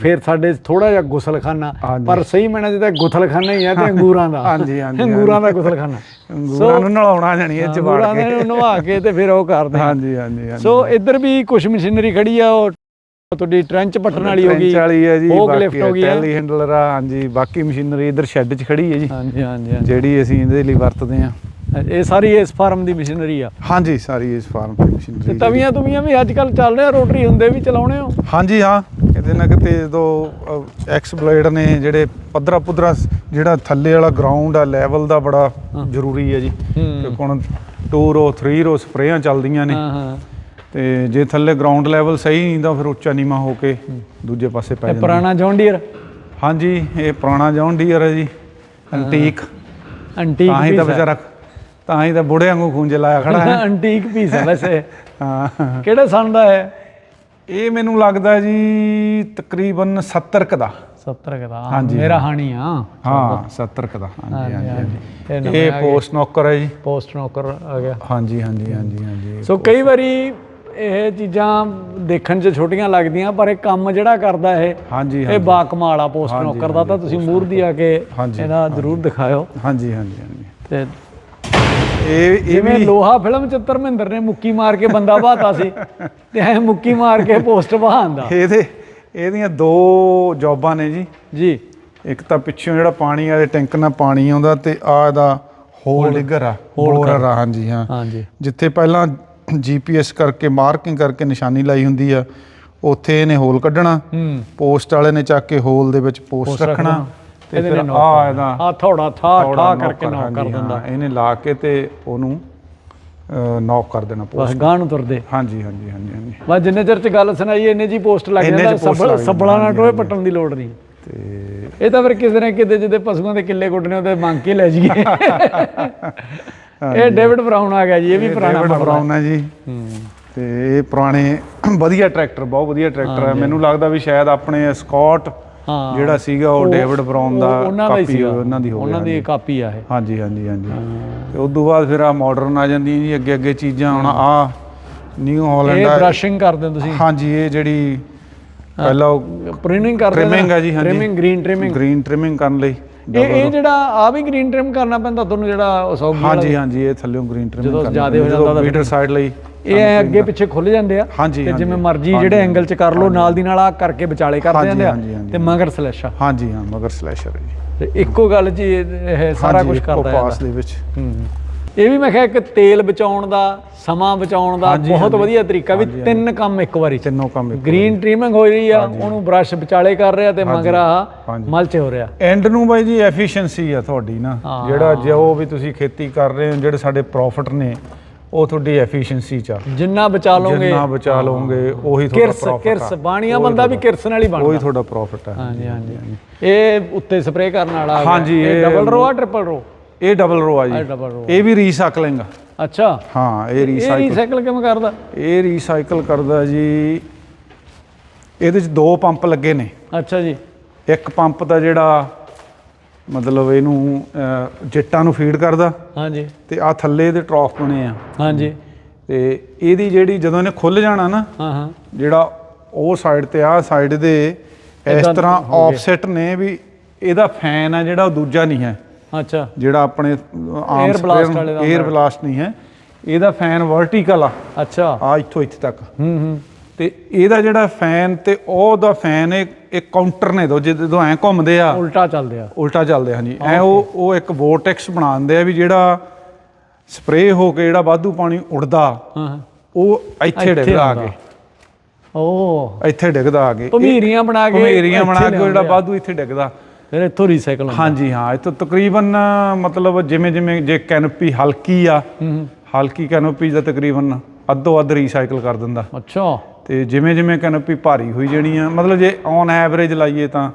ਫਿਰ ਸਾਡੇ ਥੋੜਾ ਜਿਹਾ ਗੁਸਲਖਾਨਾ। ਪਰ ਸਹੀ ਮੈਨਾਂ ਜਿਹਦਾ ਗੁਸਲਖਾਨਾ ਹੀ ਹੈ ਤੇ ਅੰਗੂਰਾਂ ਦਾ ਹਾਂਜੀ, ਹਾਂਜੀ, ਅੰਗੂਰਾਂ ਦਾ ਗੁਸਲਖਾਨਾ ਅੰਗੂਰਾਂ ਨੂੰ ਨਲਾਉਣਾ ਜਾਣੀ ਇਹ ਚ ਵੜ ਅੰਗੂਰਾਂ ਦੇ ਕੇ ਨੂੰ ਨਵਾ ਕੇ ਤੇ ਫਿਰ ਉਹ ਕਰਦੇ ਆ। ਹਾਂਜੀ ਹਾਂਜੀ ਸੋ ਇੱਧਰ ਵੀ ਕੁਝ ਮਸ਼ੀਨਰੀ ਖੜੀ ਆ ਉਹ ਤੁਹਾਡੀ ਟ੍ਰੈਂਚ ਪੱਟਣ ਵਾਲੀ ਹੋ ਗਈ ਵਾਲੀ ਹੈ ਜੀ ਬਾਕੀ ਟੈਲੀ ਹੈਂਡਲਰ ਆ ਹਾਂਜੀ ਬਾਕੀ ਮਸ਼ੀਨਰੀ ਇੱਧਰ ਸ਼ੈੱਡ 'ਚ ਖੜੀ ਹੈ ਜੀ। ਹਾਂਜੀ ਹਾਂਜੀ। ਜਿਹੜੀ ਅਸੀਂ ਇਹਦੇ ਲਈ ਵਰਤਦੇ ਆ ਇਹ ਸਾਰੀ ਇਸ ਫਾਰਮ ਦੀ ਮਸ਼ੀਨਰੀ ਆ। ਹਾਂਜੀ ਸਾਰੀ ਇਸ ਫਾਰਮ ਦੀ ਮਸ਼ੀਨਰੀ ਤਵੀਆਂ ਤੁਵੀਆਂ ਵੀ ਅੱਜ ਕੱਲ ਚੱਲ ਰਿਹਾ ਰੋਟਰੀ ਹੁੰਦੇ ਵੀ ਚਲਾਉਣੇ ਹੋ? ਹਾਂਜੀ ਹਾਂ ਕਿਤੇ ਨਾ ਕਿਤੇ ਜਦੋਂ ਐਕਸ ਬਲੇਡ ਨੇ ਜਿਹੜੇ ਪੱਧਰਾ ਪੁੱਧਰਾ ਜਿਹੜਾ ਥੱਲੇ ਵਾਲਾ ਗਰਾਊਂਡ ਆ ਲੈਵਲ ਦਾ ਬੜਾ। ਜ਼ਰੂਰੀ ਹੈ ਜੀ। ਤੇ ਹੁਣ 2 ਰੋ 3 ਰੋ ਸਪਰੇਆਂ ਚੱਲਦੀਆਂ ਨੇ। ਹਾਂ ਹਾਂ। ਤੇ ਜੇ ਥੱਲੇ ਗਰਾਊਂਡ ਲੈਵਲ ਸਹੀ ਨਹੀਂ ਤਾਂ ਫਿਰ ਉੱਚਾ ਨੀਵਾਂ ਹੋ ਕੇ ਦੂਜੇ ਪਾਸੇ ਪੈ ਇਹ ਜਾਂਦਾ। ਪੁਰਾਣਾ ਜੌਨ ਡੀਅਰ ਹਾਂਜੀ ਇਹ ਪੁਰਾਣਾ ਜੌਨ ਡੀਅਰ ਹੈ ਜੀ ਐਂਟੀਕ ਐਂਟੀਕ ਤਾਂ ਹੀ ਤਾਂ। ਵਿਚਾਰਾ ਤਾਂ ਹੀ ਤਾਂ ਬੁੜੇ ਵਾਂਗੂ ਖੂੰਜੇ ਲਾਇਆ ਖੜਾ ਹੈ। ਐਂਟੀਕ ਪੀਸ ਹੈ ਵੈਸੇ। ਹਾਂ। ਕਿਹੜੇ ਸੰਨ ਦਾ ਹੈ? ਇਹ ਮੈਨੂੰ ਲੱਗਦਾ ਜੀ ਤਕਰੀਬਨ 70 ਕ ਦਾ। 70 ਦਾ। ਹਾਂਜੀ, ਮੇਰਾ ਹਾਣੀ ਆ। ਹਾਂ 70 ਕ ਦਾ। ਹਾਂਜੀ ਹਾਂਜੀ, ਹਾਂਜੀ ਹਾਂਜੀ। ਇਹ ਹਾਂਜੀ। ਨਵਾਂ ਇਹ ਆ ਗਿਆ। ਪੋਸਟ ਨੌਕਰ ਹੈ ਜੀ। ਪੋਸਟ ਨੌਕਰ ਆ ਗਿਆ। ਹਾਂਜੀ ਹਾਂਜੀ ਹਾਂਜੀ ਹਾਂਜੀ। ਸੋ ਕਈ ਵਾਰੀ ਇਹ ਚੀਜ਼ਾਂ ਦੇਖਣ 'ਚ ਛੋਟੀਆਂ ਲੱਗਦੀਆਂ ਪਰ ਇਹ ਕੰਮ ਜਿਹੜਾ ਕਰਦਾ ਇਹ ਹਾਂਜੀ ਇਹ ਹਾਂਜੀ। ਬਾ ਕਮਾਲ ਆ ਪੋਸਟ ਨੌਕਰ ਦਾ। ਤਾਂ ਤੁਸੀਂ ਮੂਰਦੀ ਆ ਕੇ ਇਹਦਾ ਜ਼ਰੂਰ ਦਿਖਾਇਓ। ਹਾਂਜੀ ਹਾਂਜੀ ਹਾਂਜੀ। ਤੇ ਇਹ ਇਹ ਜਿਵੇਂ ਵੀ ਲੋਹਾ ਫਿਲਮ ਚ ਧਰਮਿੰਦਰ ਨੇ ਮੁੱਕੀ ਮਾਰ ਕੇ ਬੰਦਾ ਬਹਾਤਾ ਸੀ ਤੇ ਐ ਮੁੱਕੀ ਮਾਰ ਕੇ ਪੋਸਟ ਬਹਾਉਂਦਾ ਇਹਦੇ ਇਹਦੀਆਂ ਦੋ ਜੌਬਾਂ ਨੇ ਜੀ। ਜੀ। ਇੱਕ ਤਾਂ ਪਿੱਛੋਂ ਜਿਹੜਾ ਪਾਣੀ ਵਾਲੇ ਟੈਂਕ ਨਾਲ ਪਾਣੀ ਆਉਂਦਾ ਤੇ ਆ ਇਹਦਾ ਹੋਲ ਡਿਗਰ ਆ। ਬੋਰਰ ਆ ਹਾਂਜੀ ਹਾਂ। ਜਿੱਥੇ ਪਹਿਲਾਂ ਜੀਪੀਐਸ ਕਰਕੇ ਮਾਰਕਿੰਗ ਕਰਕੇ ਨਿਸ਼ਾਨੀ ਲਾਈ ਹੁੰਦੀ ਆ। ਉੱਥੇ ਇਹਨੇ ਹੋਲ ਕੱਢਣਾ ਪੋਸਟ ਵਾਲੇ ਨੇ ਚੱਕ ਕੇ ਹੋਲ ਦੇ ਵਿੱਚ ਪੋਸਟ ਰੱਖਣਾ। ਤੇ ਫਿਰ ਨੇ ਆ ਇਹਦਾ ਆ ਥੋੜਾ ਥਾ ਠਾ ਕਰਕੇ ਨੌਕ ਕਰ ਦਿੰਦਾ। ਇਹਨੇ ਲਾ ਕੇ ਤੇ ਉਹਨੂੰ ਨੌਕ ਕਰ ਦੇਣਾ ਬਸ ਪੋਸਟ ਗਾਂ ਨੂੰ ਤੁਰਦੇ। ਹਾਂਜੀ ਹਾਂਜੀ ਹਾਂਜੀ ਹਾਂਜੀ। ਬਸ ਜਿੰਨੇ ਚਿਰ ਚ ਗੱਲ ਸੁਣਾਈ ਇੰਨੇ ਜੀ ਪੋਸਟ ਲੱਗ ਜਾਂਦਾ। ਸੱਬਲ ਹਾਂਜੀ, ਟੋਏ। ਪੱਟਣ ਦੀ ਲੋੜ ਨਹੀਂ। ਤੇ ਇਹ ਤਾਂ ਫਿਰ ਕਿਸੇ ਨੇ ਕਿਤੇ ਜਿਹਦੇ ਪਸ਼ੂਆਂ ਦੇ ਕਿੱਲੇ ਕੁੱਟਨੇ ਉਹਦੇ ਮੰਗ ਕੇ ਲੈ ਜਾਈਏ। ਇਹ ਡੇਵਿਡ ਬਰਾਊਨ ਆ ਗਿਆ ਜੀ ਇਹ ਵੀ ਪੁਰਾਣਾ ਡੇਵਿਡ ਬਰਾਊਨ ਹੈ। ਜੀ ਹੂੰ ਤੇ ਇਹ ਪੁਰਾਣੇ ਵਧੀਆ ਟਰੈਕਟਰ ਬਹੁਤ ਵਧੀਆ ਟਰੈਕਟਰ ਹੈ। ਮੈਨੂੰ ਲੱਗਦਾ ਵੀ ਸ਼ਾਇਦ ਆਪਣੇ ਸਕਾਟ ਹਾਂ। ਜਿਹੜਾ ਸੀਗਾ ਉਹ ਡੇਵਿਡ ਬਰਾਊਨ ਦਾ ਉਹ ਉਹਨਾਂ ਦਾ ਹੀ ਕਾਪੀ ਉਹਨਾਂ ਦੀ ਹੋ ਉਹਨਾਂ ਦੀ ਕਾਪੀ ਆ ਇਹ। ਹਾਂਜੀ ਹਾਂਜੀ ਹਾਂਜੀ। ਤੇ ਉਸ ਤੋਂ ਬਾਅਦ ਫਿਰ ਆ ਮਾਡਰਨ ਆ ਜਾਂਦੀਆਂ ਜੀ ਅੱਗੇ ਅੱਗੇ ਚੀਜ਼ਾਂ ਹੁਣ ਆ ਨਿਊ ਹਾਲੈਂਡ ਇਹ ਆ। ਬ੍ਰਸ਼ਿੰਗ ਕਰਦੇ ਹੋ ਤੁਸੀਂ? ਹਾਂਜੀ ਇਹ ਜਿਹੜੀ ਪਹਿਲਾਂ ਪ੍ਰਿੰਟਿੰਗ ਕਰਦੇ ਟ੍ਰਿਮਿੰਗ ਹੈ ਜੀ ਹਾਂਜੀ। Trimming green trimming green trimming ਕਰਨ ਲਈ। ਇਹ ਇਹ ਜਿਹੜਾ ਆ ਵੀ ਗ੍ਰੀਨ ਟ੍ਰਿਮ ਕਰਨਾ ਪੈਂਦਾ ਤੁਹਾਨੂੰ ਜਿਹੜਾ ਸੌਗੀ ਵਾਲਾ ਹਾਂਜੀ ਹਾਂਜੀ ਇਹ ਥੱਲੇੋਂ ਗ੍ਰੀਨ ਟ੍ਰਿਮਿੰਗ ਜਦੋਂ ਜ਼ਿਆਦੇ ਹੋ ਜਾਂਦਾ ਤਾਂ ਮੀਟਰ ਸਾਈਡ ਲਈ ਇਹ ਅੱਗੇ ਪਿੱਛੇ ਖੁੱਲ ਜਾਂਦੇ ਆ ਤੇ। ਜਿਵੇਂ ਮਰਜ਼ੀ ਜਿਹੜੇ ਐਂਗਲ 'ਚ ਕਰ ਲਓ ਨਾਲ ਦੀ ਨਾਲ ਆ ਕਰਕੇ ਵਿਚਾਲੇ ਕਰ ਹਾਂਜੀ, ਦਿੰਦੇ ਆ। ਤੇ ਮਗਰ ਸਲੈਸ਼ਾ ਹਾਂਜੀ ਹਾਂ ਮਗਰ ਸਲੈਸ਼ਰ ਜੀ। ਤੇ ਇੱਕੋ ਗੱਲ ਹੀ ਇਹ ਸਾਰਾ ਕੁਝ ਕਰਦਾ ਪਾਸ ਹੈ ਦੇ ਵਿੱਚ। ਹੂੰ। ਇਹ ਵੀ ਮੈਂ ਕਿਹਾ ਕਿ ਤੇਲ ਬਚਾਉਣ ਦਾ ਸਮਾਂ ਬਚਾਉਣ ਦਾ ਬਹੁਤ। ਵਧੀਆ ਤਰੀਕਾ ਵੀ ਤਿੰਨ ਕੰਮ ਇੱਕ ਵਾਰੀ। ਤਿੰਨੋਂ ਕੰਮ ਇੱਕ ਗ੍ਰੀਨ ਟ੍ਰੀਮਿੰਗ ਹੋ ਰਹੀ ਆ ਉਹਨੂੰ ਬ੍ਰਸ਼ ਵਿਚਾਲੇ ਕਰ ਰਿਹਾ ਤੇ ਮਗਰ। ਮਲਚ ਹੋ ਰਿਹਾ। ਐਂਡ ਨੂੰ ਬਾਈ ਜੀ ਐਫੀਸ਼ੀਐਂਸੀ ਆ ਤੁਹਾਡੀ ਨਾ। ਜਿਹੜਾ ਜੋ ਵੀ ਤੁਸੀਂ ਖੇਤੀ ਕਰ ਰਹੇ ਹੋ ਜਿਹੜੇ ਸਾਡੇ ਪ੍ਰੋਫਿਟ ਨੇ ਉਹ ਤੁਹਾਡੀ ਐਫੀਸ਼ੀਐਂਸੀ ਚ ਜਿੰਨਾ ਬਚਾ ਲਓਗੇ। ਜਿੰਨਾ ਬਚਾ ਲਓਗੇ ਉਹੀ ਤੁਹਾਡਾ ਕਿਰਸ ਪ੍ਰੋਫਿਟ ਕਿਰਸ ਬਾਣੀਆਂ ਬੰਦਾ ਵੀ ਕਿਰਸ ਨਾਲ ਹੀ ਉਹੀ ਬਣਦਾ ਤੁਹਾਡਾ ਪ੍ਰੋਫਿਟ ਹੈ ਹਾਂਜੀ ਹਾਂਜੀ ਇਹ ਉੱਤੇ ਸਪਰੇਅ ਕਰਨ ਵਾਲਾ। ਹਾਂਜੀ, ਇਹ ਡਬਲ ਰੋ ਆ ਟ੍ਰਿਪਲ ਰੋ ਇਹ ਡਬਲ ਰੋ ਆ ਜੀ। ਇਹ ਡਬਲ ਰੋ ਇਹ ਵੀ ਰੀਸਾਈਕਲਿੰਗ ਆ। ਅੱਛਾ। ਹਾਂ ਇਹ ਇਹ ਰੀਸਾਈਕਲ ਰੀਸਾਈਕਲ ਕਿਵੇਂ ਕਰਦਾ? ਇਹ ਰੀਸਾਈਕਲ ਕਰਦਾ ਜੀ। ਇਹਦੇ ਚ ਦੋ ਪੰਪ ਲੱਗੇ ਨੇ। ਅੱਛਾ ਜੀ। ਇੱਕ ਪੰਪ ਦਾ ਜਿਹੜਾ ਮਤਲਬ ਇਹਨੂੰ ਅਹ, ਜੱਟਾਂ ਨੂੰ ਫੀਡ ਕਰਦਾ। ਹਾਂਜੀ। ਤੇ ਆ ਥੱਲੇ ਇਹਦੇ ਟਰੌਫ ਬਣੇ ਆ। ਹਾਂਜੀ। ਤੇ ਇਹਦੀ ਜਿਹੜੀ ਜਦੋਂ ਇਹਨੇ ਖੁੱਲ ਜਾਣਾ ਨਾ ਹਾਂ ਹਾਂ। ਜਿਹੜਾ ਉਹ ਸਾਈਡ ਤੇ ਆ ਸਾਈਡ ਦੇ ਇਸ ਤਰ੍ਹਾਂ। ਆਫਸੈਟ ਨੇ ਵੀ ਇਹਦਾ ਫੈਨ ਆ ਜਿਹੜਾ ਉਹ ਦੂਜਾ ਨਹੀਂ ਹੈ। ਅੱਛਾ। ਜਿਹੜਾ ਆਪਣੇ ਆਮ blast ਵਾਲੇ ਦਾ 에ਅਰ। ਬਲਾਸਟ ਨਹੀਂ ਹੈ। ਇਹਦਾ ਫੈਨ ਵਰਟੀਕਲ ਆ। ਅੱਛਾ। ਆ ਇੱਥੋਂ ਇੱਥੇ ਤੱਕ। ਹੂੰ ਹੂੰ। ਤੇ ਇਹਦਾ ਜਿਹੜਾ ਫੈਨ ਤੇ ਉਹਦਾ ਫੈਨ ਇਹ ਇੱਕ ਕਾਊਂਟਰ ਨੇ ਦੋ ਜਦੋਂ ਐ ਘੁੰਮਦੇ ਆ। ਉਲਟਾ ਚੱਲਦੇ ਆ। ਉਲਟਾ ਚੱਲਦੇ ਹਾਂਜੀ। ਐ ਉਹ ਉਹ ਇੱਕ ਵੋਰਟੈਕਸ ਬਣਾਉਂਦੇ ਆ ਵੀ ਜਿਹੜਾ ਸਪਰੇਅ ਹੋ ਕੇ ਜਿਹੜਾ ਵਾਧੂ ਪਾਣੀ ਹਾਂ ਹਾਂ। ਉਹ ਇੱਥੇ ਡਿੱਗਦਾ ਆ। ਕੇ ਓ। ਇੱਥੇ ਡਿੱਗਦਾ ਆ ਕੇ ਭਮੀਰੀਆਂ ਬਣਾ ਕੇ ਭਮੀਰੀਆਂ ਬਣਾ ਕੇ ਉਹ ਜਿਹੜਾ। ਵਾਧੂ ਇੱਥੇ ਡਿੱਗਦਾ। ਫਿਰ ਇੱਥੋਂ ਰੀਸਾਈਕਲ ਹੁੰਦਾ। ਹਾਂਜੀ ਹਾਂ ਇੱਥੋਂ ਤਕਰੀਬਨ ਮਤਲਬ ਜਿਵੇਂ ਜਿਵੇਂ ਜੇ ਕੈਨੋਪੀ ਹਲਕੀ ਆ ਹਲਕੀ ਕੈਨੋਪੀ ਦਾ ਤਕਰੀਬਨ ਅੱਧੋ ਅੱਧ ਰੀਸਾਈਕਲ ਕਰ ਦਿੰਦਾ। ਅੱਛਾ। ਤੇ ਜਿਵੇਂ ਜਿਵੇਂ ਕੈਨੋਪੀ ਭਾਰੀ ਹੋਈ ਜਾਣੀ ਆ ਮਤਲਬ ਜੇ ਔਨ ਐਵਰੇਜ ਲਾਈਏ ਤਾਂ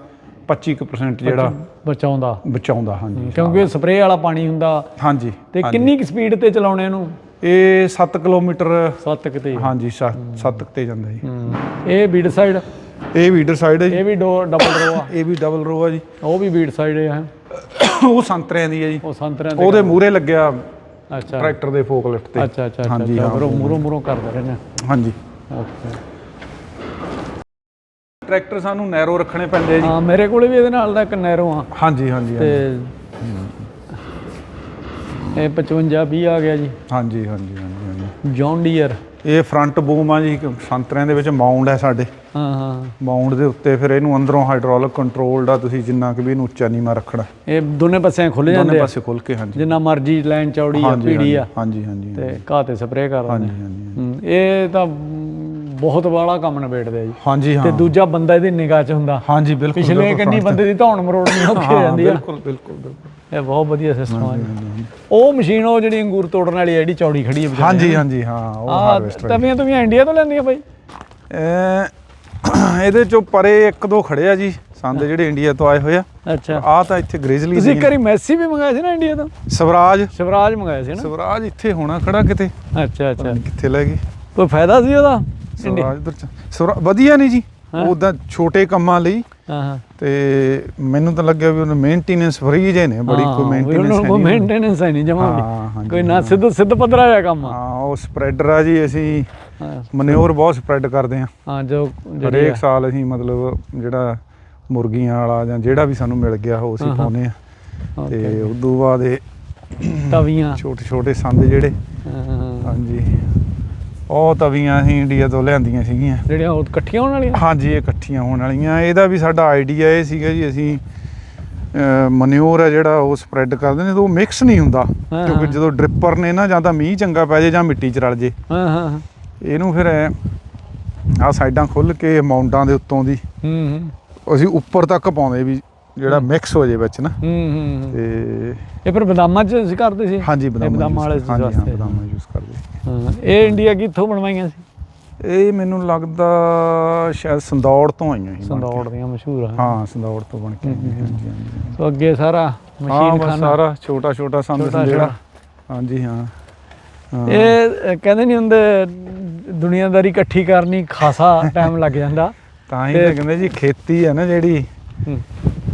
25% ਜਿਹੜਾ ਬਚਾਉਂਦਾ। ਬਚਾਉਂਦਾ ਹਾਂਜੀ ਕਿਉਂਕਿ ਸਪਰੇਅ ਵਾਲਾ ਪਾਣੀ ਹੁੰਦਾ। ਹਾਂਜੀ ਤੇ ਕਿੰਨੀ ਕੁ ਸਪੀਡ ਤੇ ਚਲਾਉਣੇ ਇਹਨੂੰ? ਇਹ 7 ਕਿਲੋਮੀਟਰ 7 ਕਿਤੇ ਹਾਂਜੀ 7 ਤੇ ਜਾਂਦਾ ਜੀ। ਇਹ ਬੀਡ ਸਾਈਡ ਇਹ ਵੀਡਰ ਸਾਈਡ ਹੈ ਜੀ। ਇਹ ਵੀ ਡੋ ਡਬਲ ਰੋ ਆ। ਇਹ ਵੀ ਡਬਲ ਰੋ ਆ ਜੀ। ਉਹ ਵੀ ਬੀਡ ਸਾਈਡ ਹੈ ਉਹ ਸੰਤਰਿਆਂ ਦੀ ਹੈ ਜੀ। ਉਹ ਸੰਤਰਿਆਂ ਦੇ ਉਹਦੇ ਮੂਹਰੇ ਲੱਗਿਆ ਅੱਛਾ। ਟਰੈਕਟਰ ਦੇ ਫੋਕ ਲਿਫਟ ਤੇ। ਅੱਛਾ ਅੱਛਾ ਹਾਂਜੀ ਹਾਂ। ਉਹ ਮੂਰੋਂ ਮੂਰੋਂ ਕਰਦੇ ਰਹਿੰਦੇ ਹਾਂਜੀ। ਓਕੇ। ਟਰੈਕਟਰ ਸਾਨੂੰ ਨੈਰੋ ਰੱਖਣੇ ਪੈਂਦੇ ਆ ਜੀ। ਹਾਂ ਮੇਰੇ ਕੋਲੇ ਵੀ ਇਹਦੇ ਨਾਲ ਦਾ ਇੱਕ ਨੈਰੋ ਆ। ਹਾਂਜੀ ਹਾਂਜੀ ਤੇ। ਇਹ 55 20 ਆ ਗਿਆ ਜੀ। ਹਾਂਜੀ ਹਾਂਜੀ ਹਾਂਜੀ। ਜੌਨ ਡੀਅਰ ਇਹ ਫਰੰਟ ਬੂਮ ਆ ਜੀ ਸੰਤਰਿਆਂ ਦੇ ਵਿੱਚ ਮਾਊਂਡ ਹੈ ਸਾਡੇ। ਹਾਂ ਹਾਂ। ਮਾਊਂਡ ਦੇ ਉੱਤੇ ਫਿਰ ਇਹਨੂੰ ਅੰਦਰੋਂ ਹਾਈਡ੍ਰੋਲਿਕ ਕੰਟਰੋਲਡ ਆ ਤੁਸੀਂ ਜਿੰਨਾ ਕਿ ਵੀ ਇਹਨੂੰ ਉੱਚਾ ਨੀਵਾਂ ਰੱਖਣਾ। ਇਹ ਦੋਨੇ ਪਾਸੇ ਖੁੱਲ ਦੋਨੇ ਜਾਂਦੇ ਆ। ਪਾਸੇ ਖੁੱਲ ਕੇ ਹਾਂਜੀ। ਜਿੰਨਾ ਮਰਜ਼ੀ ਲਾਈਨ ਚੌੜੀ ਆ ਪੀੜੀ ਆ। ਹਾਂਜੀ ਹਾਂਜੀ ਤੇ ਘਾਹ ਤੇ ਸਪਰੇਅ ਕਰ ਹਾਂਜੀ ਦਿੰਦੇ ਹਾਂਜੀ। ਇਹ ਤਾਂ ਬਹੁਤ ਬਾਲਾ ਕੰਮ ਨਿਬੇੜਦੇ ਆ ਜੀ। ਹਾਂਜੀ ਤੇ ਹਾਂ। ਦੂਜਾ ਬੰਦਾ ਇਹਦੀ ਨਿਗਾਹ 'ਚ ਹੁੰਦਾ। ਹਾਂਜੀ ਬਿਲਕੁਲ ਪਿਛਲੇ ਕੰਨੀ ਬੰਦੇ ਦੀ ਧੌਣ ਮਰੋੜਨੀ ਔਖੀ ਹੋ ਹਾਂ ਜਾਂਦੀ ਆ। ਬਿਲਕੁਲ ਬਿਲਕੁਲ ਬਿਲਕੁਲ। ਇਹ ਬਹੁਤ ਵਧੀਆ ਸਿਸਟਮ ਆ ਉਹ ਮਸ਼ੀਨ ਉਹ ਜਿਹੜੀ ਅੰਗੂਰ ਤੋੜਨ ਵਾਲੀ ਜਿਹੜੀ ਚੌੜੀ ਖੜੀ ਹੈ ਹਾਂਜੀ ਹਾਂਜੀ ਹਾਂ ਉਹ ਆ ਹਾਰਵੈਸਟਰ ਤਵੀਆਂ ਤੁਵੀਆਂ ਇੰਡੀਆ ਤੋਂ ਲੈਂਦੀਆਂ ਬਾਈ? ਇਹਦੇ ਚੋਂ ਪਰੇ ਇੱਕ ਦੋ ਖੜੇ ਆ ਜੀ ਸੰਦ ਜਿਹੜੇ ਇੰਡੀਆ ਤੋਂ ਆਏ ਹੋਏ ਆ। ਅੱਛਾ। ਆ ਤਾਂ ਇੱਥੇ ਗ੍ਰੇਜ਼ਲੀ ਤੁਸੀਂ ਇੱਕ ਵਾਰੀ ਮੈਸੀ ਵੀ ਮੰਗਾਇਆ ਸੀ ਨਾ ਇੰਡੀਆ ਤੋਂ? ਸਵਰਾਜ। ਸ਼ਿਵਰਾਜ ਮੰਗਾਇਆ ਸੀ ਨਾ? ਸਵਰਾਜ ਇੱਥੇ ਹੋਣਾ ਖੜਾ ਕਿਤੇ। ਅੱਛਾ ਅੱਛਾ। ਕਿੱਥੇ ਲੈ ਕੋਈ ਫਾਇਦਾ ਸੀ ਉਹਦਾ? ਸਵਰਾਜ ਉਧਰ ਚ। ਸਵਰਾ ਵਧੀਆ ਨਹੀਂ ਜੀ। ਉਦਾਂ ਛੋਟੇ ਕੰਮਾਂ ਲਈ। ਹਾਂ ਹਾਂ। ਤੇ ਮੈਨੂੰ ਤਾਂ ਲੱਗਿਆ ਵੀ ਉਹਨੂੰ ਮੇਨਟੇਨੈਂਸ ਫਰੀ ਜੇ ਨੇ। ਬੜੀ ਕੋਈ ਮੇਨਟੇਨੈਂਸ ਕੋਈ ਮੇਨਟੇਨੈਂਸ ਹੈ ਨਹੀਂ ਜਮਾ ਕੋਈ ਨਾ ਸਿੱਧ ਸਿੱਧ ਪੱਧਰਾ ਜਿਹਾ ਕੰਮ ਆ। ਹਾਂ ਉਹ ਸਪਰੈਡਰ ਆ ਜੀ ਅਸੀਂ ਮਨਿਓਰ ਬਹੁਤ ਸਪਰੈਡ ਕਰਦੇ ਆ ਹਾਂ ਜੋ ਜਿਹੜੀ ਹਰੇਕ ਸਾਲ ਅਸੀਂ ਮਤਲਬ ਜਿਹੜਾ ਮੁਰਗੀਆਂ ਵਾਲਾ ਜਾਂ ਜਿਹੜਾ ਵੀ ਸਾਨੂੰ ਮਿਲ ਗਿਆ ਉਹ ਅਸੀਂ। ਪਾਉਨੇ ਆ ਤੇ ਉਦੋਂ ਬਾਅਦ ਇਹ ਤਵੀਆਂ। ਛੋਟੇ ਛੋਟੇ ਸੰਦ ਜਿਹੜੇ। ਹਾਂ, ਹਾਂਜੀ। ਉਹ ਤਵੀਆਂ ਅਸੀਂ ਇੰਡੀਆ ਤੋਂ ਲਿਆਂਦੀਆਂ ਸੀਗੀਆਂ। ਜਿਹੜੀਆਂ ਉਹ ਇਕੱਠੀਆਂ ਹੋਣ ਵਾਲੀਆਂ? ਹਾਂਜੀ ਇਹ ਇਕੱਠੀਆਂ ਹੋਣ ਵਾਲੀਆਂ। ਇਹਦਾ ਵੀ ਸਾਡਾ ਆਈਡੀਆ ਇਹ ਸੀਗਾ ਜੀ ਅਸੀਂ ਮਨਿਓਰ ਹੈ ਜਿਹੜਾ ਉਹ ਸਪਰੈਡ ਕਰਦੇ ਨੇ ਤਾਂ ਉਹ ਮਿਕਸ ਨਹੀਂ ਹੁੰਦਾ। ਕਿਉਂਕਿ। ਜਦੋਂ ਡ੍ਰਿਪਰ ਨੇ ਨਾ ਜਾਂ ਤਾਂ ਮੀਂਹ ਚੰਗਾ ਪੈ ਜੇ ਜਾਂ ਮਿੱਟੀ ਚ ਰਲ ਜੇ ਹਾਂ ਹਾਂ ਹਾਂ। ਇਹਨੂੰ ਫਿਰ ਆ ਸਾਈਡਾਂ ਖੁੱਲ ਕੇ ਮਾਉਂਟਾਂ ਦੇ ਉੱਤੋਂ ਦੀ ਹੂੰ ਹੂੰ। ਅਸੀਂ ਉੱਪਰ ਤੱਕ ਪਾਉਂਦੇ ਵੀ ਜਿਹੜਾ ਮਿਕਸ ਹੋ ਜੇ ਵਿੱਚ ਨਾ। ਹੂੰ ਹੂੰ। ਤੇ ਇਹ ਫਿਰ ਬਦਾਮਾਂ ਚ ਅਸੀਂ ਕਰਦੇ ਸੀ? ਹਾਂਜੀ ਬਦਾਮ ਵਾਲੇ ਹਾਂਜੀ ਹਾਂ ਬਦਾਮ ਯੂਜ਼ ਕਰਦੇ। ਹਾਂ ਇਹ ਇੰਡੀਆ ਕਿੱਥੋਂ ਬਣਵਾਈਆਂ ਸੀ? ਇਹ ਮੈਨੂੰ ਲੱਗਦਾ ਸ਼ਾਇਦ ਸੰਦੌੜ ਤੋਂ ਆਈਆਂ ਸੀ। ਸੰਦੌੜ ਦੀਆਂ ਮਸ਼ਹੂਰ ਆ ਹਾਂ ਸੰਦੌੜ ਤੋਂ ਬਣ ਕੇ ਸੋ ਅੱਗੇ ਸਾਰਾ ਮਸ਼ੀਨ ਖਾਨਾ ਸਾਰਾ ਛੋਟਾ ਛੋਟਾ ਸੰਦ ਸੰਦੇੜਾ। ਹਾਂਜੀ ਹਾਂ। ਇਹ ਕਹਿੰਦੇ ਨਹੀਂ ਹੁੰਦੇ ਦੁਨੀਆਦਾਰੀ ਇਕੱਠੀ ਕਰਨੀ ਖਾਸਾ ਟਾਈਮ ਲੱਗ ਜਾਂਦਾ। ਤਾਂ ਹੀ ਤੇ- ਕਹਿੰਦੇ ਜੀ ਖੇਤੀ ਹੈ ਨਾ ਜਿਹੜੀ।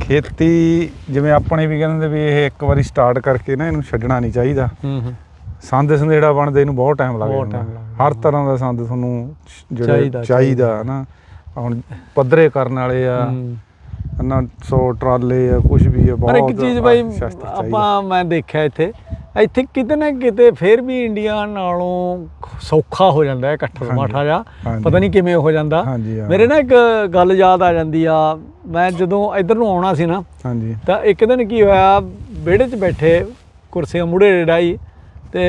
ਖੇਤੀ ਜਿਵੇਂ ਆਪਣੇ ਵੀ ਕਹਿੰਦੇ ਵੀ ਇਹ ਇੱਕ ਵਾਰੀ ਸਟਾਰਟ ਕਰਕੇ ਨਾ ਇਹਨੂੰ ਛੱਡਣਾ ਨਹੀਂ ਚਾਹੀਦਾ। ਹੂੰ ਹੂੰ। ਸੰਦ ਸੰਦੇੜਾ ਬਣਦੇ ਇਹਨੂੰ ਬਹੁਤ ਟਾਈਮ ਲੱਗ ਜਾਂਦਾ। ਹਰ ਤਰ੍ਹਾਂ ਦਾ ਸੰਦ ਤੁਹਾਨੂੰ ਜਿਹੜਾ ਚਾਹੀਦਾ, ਚਾਹੀਦਾ ਨਾ ਹੁਣ ਪੱਧਰੇ ਕਰਨ ਵਾਲੇ ਆ। ਨਾ 100 ਟਰਾਲੇ ਆ ਕੁਝ ਵੀ ਆ ਬਹੁਤ ਇੱਕ ਚੀਜ਼ ਬਾਈ। ਆਪਾਂ ਮੈਂ ਦੇਖਿਆ ਇੱਥੇ ਇੱਥੇ ਕਿਤੇ ਨਾ ਕਿਤੇ ਫੇਰ ਵੀ ਇੰਡੀਆ ਨਾਲੋਂ ਸੌਖਾ ਹੋ ਜਾਂਦਾ ਹੈ ਇਕੱਠ ਸਮਾਠਾ ਜਾ। ਪਤਾ ਨਹੀਂ ਕਿਵੇਂ ਹੋ ਜਾਂਦਾ। ਮੇਰੇ ਨਾ ਇੱਕ ਗੱਲ ਯਾਦ ਆ ਜਾਂਦੀ ਆ। ਮੈਂ ਜਦੋਂ ਇੱਧਰ ਨੂੰ ਆਉਣਾ ਸੀ ਨਾ ਤਾਂ ਇੱਕ ਦਿਨ ਕੀ ਹੋਇਆ ਵਿਹੜੇ 'ਚ ਬੈਠੇ ਕੁਰਸੀਆਂ ਮੁੜੇ ਡਾਈ ਤੇ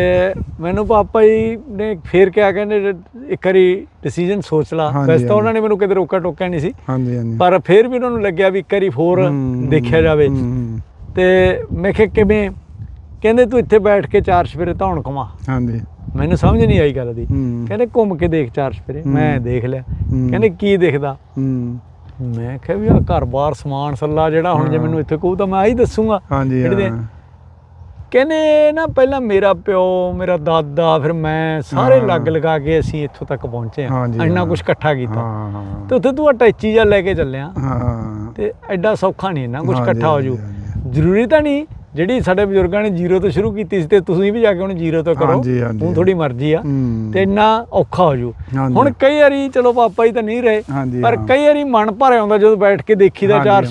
ਮੈਨੂੰ ਪਾਪਾ ਜੀ ਨੇ ਫੇਰ ਕਿਹਾ ਕਹਿੰਦੇ ਇੱਕ ਵਾਰੀ ਡਿਸੀਜਨ ਸੋਚ ਲਾ। ਵੈਸੇ ਤਾਂ। ਉਹਨਾਂ ਨੇ ਮੈਨੂੰ ਕਿਤੇ ਰੋਕਾ ਟੋਕਿਆ ਨਹੀਂ ਸੀ। ਹਾਂਜੀ ਹਾਂਜੀ। ਪਰ ਫੇਰ ਵੀ ਉਹਨਾਂ ਨੂੰ ਲੱਗਿਆ ਵੀ ਇੱਕ ਵਾਰੀ ਹੋਰ ਦੇਖਿਆ ਜਾਵੇ। ਤੇ ਮੈਂ ਕਿਹਾ ਕਿਵੇਂ? ਕਹਿੰਦੇ ਤੂੰ ਇੱਥੇ ਬੈਠ ਕੇ ਚਾਰ ਸਫੇਰੇ ਧੌਣ ਕਮਾ ਹਾਂਜੀ। ਮੈਨੂੰ ਸਮਝ ਨਹੀਂ ਆਈ ਗੱਲ ਦੀ। ਕਹਿੰਦੇ ਘੁੰਮ ਕੇ ਦੇਖ ਚਾਰ ਸਫੇਰੇ ਮੈਂ ਦੇਖ ਲਿਆ। ਕਹਿੰਦੇ ਕੀ ਦਿਖਦਾ? ਮੈਂ ਕਿਹਾ ਵੀ ਆ ਘਰ-ਬਾਰ ਸਮਾਨ ਸੱਲਾ ਜਿਹੜਾ ਹੁਣ ਜੇ। ਮੈਨੂੰ ਇੱਥੇ ਕਹੂ ਤਾਂ ਮੈਂ ਆਹੀ ਦੱਸੂਗਾ। ਹਾਂਜੀ ਕਹਿੰਦੇ ਨਾ ਪਹਿਲਾਂ ਮੇਰਾ ਪਿਓ ਮੇਰਾ ਦਾਦਾ ਫਿਰ ਮੈਂ ਸਾਰੇ। ਲੱਗ ਲਗਾ ਕੇ ਅਸੀਂ ਇੱਥੋਂ ਤੱਕ ਪਹੁੰਚੇ ਹਾਂ। ਹਾਂਜੀ, ਇੰਨਾ। ਕੁਝ ਇਕੱਠਾ ਕੀਤਾ। ਤੇ ਉੱਥੇ ਤੂੰ ਅਟੈਚੀ ਜਾਂ ਲੈ ਕੇ ਚੱਲਿਆ। ਹਾਂ। ਤੇ ਐਡਾ ਸੌਖਾ ਨਹੀਂ ਨਾ ਕੁਝ ਇਕੱਠਾ ਹੋ ਜੂ। ਜ਼ਰੂਰੀ ਤਾਂ ਨਹੀਂ ਜਿਹੜੀ ਸਾਡੇ ਬਜ਼ੁਰਗਾਂ ਨੇ ਜ਼ੀਰੋ ਤੋਂ ਸ਼ੁਰੂ ਕੀਤੀ ਸੀ ਤੇ ਤੁਸੀਂ ਵੀ ਜਾ ਕੇ ਹੁਣ ਜ਼ੀਰੋ ਤੋਂ ਕਰੋ। ਹੁਣ ਥੋੜੀ ਮਰਜ਼ੀ ਆ ਹੂੰ। ਤੇ ਇੰਨਾ ਔਖਾ ਹੋ ਜੂ। ਹੁਣ ਕਈ ਵਾਰੀ ਚਲੋ ਪਾਪਾ ਜੀ ਤਾਂ ਨਹੀਂ ਰਹੇ ਪਰ ਹਾਂ। ਕਈ ਵਾਰੀ ਮਨ ਭਰ ਆਉਂਦਾ ਜਦੋਂ ਬੈਠ ਕੇ ਦੇਖੀਦਾ ਚਾਰ